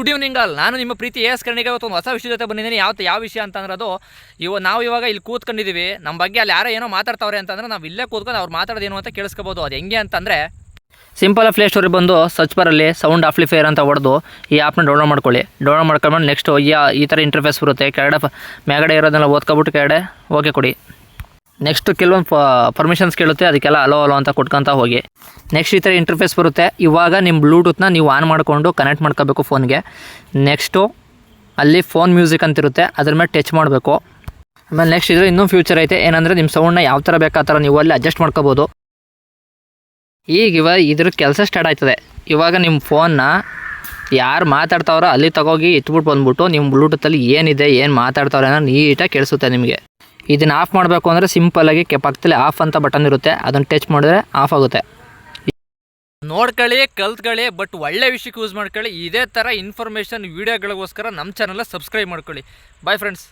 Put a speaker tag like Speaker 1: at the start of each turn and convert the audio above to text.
Speaker 1: Good evening ಅಲ್ ನಾನು ನಿಮ್ಮ ಪ್ರೀತಿ ಎಸ್ ಕರ್ಣಿಗೆ ಇವತ್ತು ಒಂದು ಹೊಸ ವಿಷಯ ಜೊತೆ ಬಂದಿದ್ದೀನಿ. ಯಾವ ಯಾವ ವಿಷಯ ಅಂತಂದ್ರೆ ಅದು, ಇವ ನಾವು ಇವಾಗ ಇಲ್ಲಿ ಕೂತ್ಕೊಂಡಿದ್ದೀವಿ ನಮ್ಮ ಬಗ್ಗೆ ಅಲ್ಲಿ ಯಾರೋ ಏನೋ ಮಾತಾಡ್ತಾವ್ರೆ ಅಂತಂದ್ರೆ ನಾವು ಇಲ್ಲೇ ಕೂತ್ಕೊಂಡು ಅವ್ರು ಮಾತಾಡೋದೇನು ಅಂತ ಕೇಳಿಸ್ಕೋಬೋದು. ಅದು ಹೆಂಗೆ ಅಂತಂದರೆ, ಸಿಂಪಲ್ ಪ್ಲೇ ಸ್ಟೋರಿಗೆ ಬಂದು ಸರ್ಚ್ ಬರಲ್ಲಿ ಸೌಂಡ್ ಆಫ್ಲಿಫೈರ್ ಅಂತ ಹೊಡೆದು ಈ ಆ್ಯಪ್ನ ಡೌನ್ಲೋಡ್ ಮಾಡ್ಕೊಳ್ಳಿ. ಡೌನ್ಲೋಡ್ ಮಾಡ್ಕೊಂಡ್ಬಂದು ನೆಕ್ಸ್ಟ್ ಈ ಈ ಥರ ಇಂಟರ್ಫೇಸ್ ಬರುತ್ತೆ. ಕೆಳಗಡೆ ಮೇಗಡೆ ಇರೋದನ್ನ ಇರೋದನ್ನೆಲ್ಲ ಓದ್ಕೊಬಿಟ್ಟು ಕೆಳಗಡೆ ಓಕೆ ಕೊಡಿ. ನೆಕ್ಸ್ಟ್ ಕೆಲವೊಂದು ಪರ್ಮಿಷನ್ಸ್ ಕೇಳುತ್ತೆ, ಅದಕ್ಕೆಲ್ಲ ಅಲೋ ಅಲೋ ಅಂತ ಕೊಟ್ಕೊಂತ ಹೋಗಿ. ನೆಕ್ಸ್ಟ್ ಈ ಥರ ಇಂಟರ್ಫೇಸ್ ಬರುತ್ತೆ. ಇವಾಗ ನಿಮ್ಮ ಬ್ಲೂಟೂತ್ನ ನೀವು ಆನ್ ಮಾಡಿಕೊಂಡು ಕನೆಕ್ಟ್ ಮಾಡ್ಕೋಬೇಕು ಫೋನ್ಗೆ ನೆಕ್ಸ್ಟು ಅಲ್ಲಿ ಫೋನ್ ಮ್ಯೂಸಿಕ್ ಅಂತಿರುತ್ತೆ ಅದ್ರ ಮೇಲೆ ಟಚ್ ಮಾಡಬೇಕು. ಆಮೇಲೆ ನೆಕ್ಸ್ಟ್ ಇದ್ರೆ ಇನ್ನೂ ಫ್ಯೂಚರ್ ಐತೆ. ಏನಂದರೆ ನಿಮ್ಮ ಸೌಂಡ್ನ ಯಾವ ಥರ ಬೇಕಾ ಥರ ನೀವು ಅಲ್ಲಿ ಅಡ್ಜಸ್ಟ್ ಮಾಡ್ಕೋಬೋದು. ಈಗ ಇವಾಗ ಇದ್ರ ಕೆಲಸ ಸ್ಟಾರ್ಟ್ ಆಯ್ತದೆ. ಇವಾಗ ನಿಮ್ಮ ಫೋನ್ನ ಯಾರು ಮಾತಾಡ್ತಾವ್ರೋ ಅಲ್ಲಿ ತಗೋಗಿ ಎತ್ಬಿಟ್ಟು ಬಂದ್ಬಿಟ್ಟು ನಿಮ್ಮ ಬ್ಲೂಟೂತಲ್ಲಿ ಏನಿದೆ, ಏನು ಮಾತಾಡ್ತಾವ್ರೆ ಅನ್ನೋ ನೀಟಾಗಿ ಕೇಳಿಸುತ್ತೆ ನಿಮಗೆ. ಇದನ್ನು ಆಫ್ ಮಾಡಬೇಕು ಅಂದರೆ ಸಿಂಪಲ್ಲಾಗಿ ಕೆ ಪಕ್ಕದಲ್ಲಿ ಆಫ್ ಅಂತ ಬಟನ್ ಇರುತ್ತೆ. ಅದನ್ನು ಟಚ್ ಮಾಡಿದ್ರೆ ಆಫ್ ಆಗುತ್ತೆ. ನೋಡ್ಕೊಳ್ಳಿ, ಕಲ್ತ್ಕೊಳ್ಳಿ, ಬಟ್ ಒಳ್ಳೆ ವಿಷಯಕ್ಕೆ ಯೂಸ್ ಮಾಡ್ಕೊಳ್ಳಿ. ಇದೇ ಥರ ಇನ್ಫಾರ್ಮೇಷನ್ ವೀಡಿಯೋಗಳಿಗೋಸ್ಕರ ನಮ್ಮ ಚಾನಲ್ನ ಸಬ್ಸ್ಕ್ರೈಬ್ ಮಾಡ್ಕೊಳ್ಳಿ. Bye friends